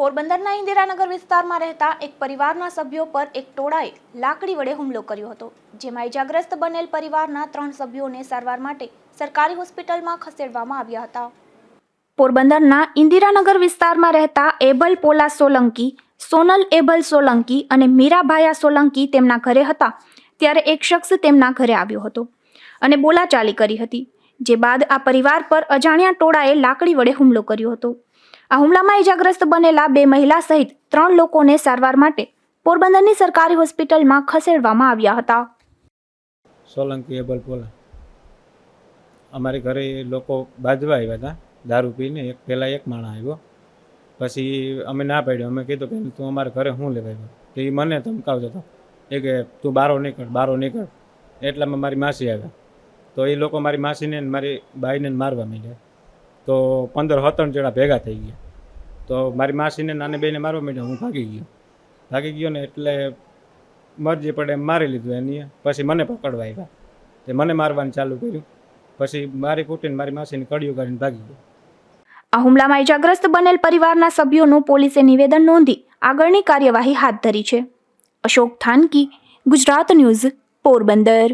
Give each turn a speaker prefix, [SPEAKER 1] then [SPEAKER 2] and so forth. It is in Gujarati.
[SPEAKER 1] પોરબંદરના ઇન્દિરાનગર વિસ્તારમાં રહેતા એક પરિવારના સભ્યો પર એક ટોળાએ લાકડી વડે હુમલો કર્યો હતો, જેમાં ઇજાગ્રસ્ત બનેલ પરિવારના ત્રણ સભ્યોને સારવાર માટે સરકારી હોસ્પિટલમાં ખસેડવામાં આવ્યા હતા. પોરબંદરના ઇન્દિરાનગર વિસ્તારમાં રહેતા એબલ પોલા સોલંકી, સોનલ એબલ સોલંકી અને મીરાભાયા સોલંકી તેમના ઘરે હતા, ત્યારે એક શખ્સ તેમના ઘરે આવ્યો હતો અને બોલાચાલી કરી હતી, જે બાદ આ પરિવાર પર અજાણ્યા ટોળાએ લાકડી વડે હુમલો કર્યો હતો. આ હુમલામાં ઇજાગ્રસ્ત બનેલા બે મહિલા સહિત ત્રણ લોકોને સારવાર માટે પોરબંદરની સરકારી હોસ્પિટલમાં ખસેડવામાં આવ્યા હતા.
[SPEAKER 2] સોલંકી એબલ પોલા અમારી ઘરે લોકો બાજવા આવ્યા હતા, દારૂ પીને એક પહેલાં એક માણસ આવ્યો. પછી અમે ના પાડ્યો, અમે કીધું કે તું અમારા ઘરે શું લેવા આવ્યો? તો એ મને ધમકાવતો હતો. એ કે તું બારો નીકળ બારો નીકળ. એટલામાં મારી માસી આવ્યા. તો એ લોકો મારી માસીને મારી બાઈને મારવા માંડ્યા. તો પંદર હતણ જણા ભેગા થઈ ગયા. તો મારી માસીને નાની બેને મારવા માંડ્યા, હું ભાગી ગયો. ભાગી ગયો ને એટલે મરજી પડે એમ મારી લીધું એની. પછી મને પકડવા આવ્યા. તે મને મારવાનું ચાલુ કર્યું. પછી મારી કૂટીને મારી માસીને કડિયું કરીને ભાગી ગયો.
[SPEAKER 1] આ હુમલામાં ઇજાગ્રસ્ત બનેલ પરિવારના સભ્યોનું પોલીસે નિવેદન નોંધી આગળની કાર્યવાહી હાથ ધરી છે. અશોક થાનકી, ગુજરાત ન્યૂઝ, પોરબંદર.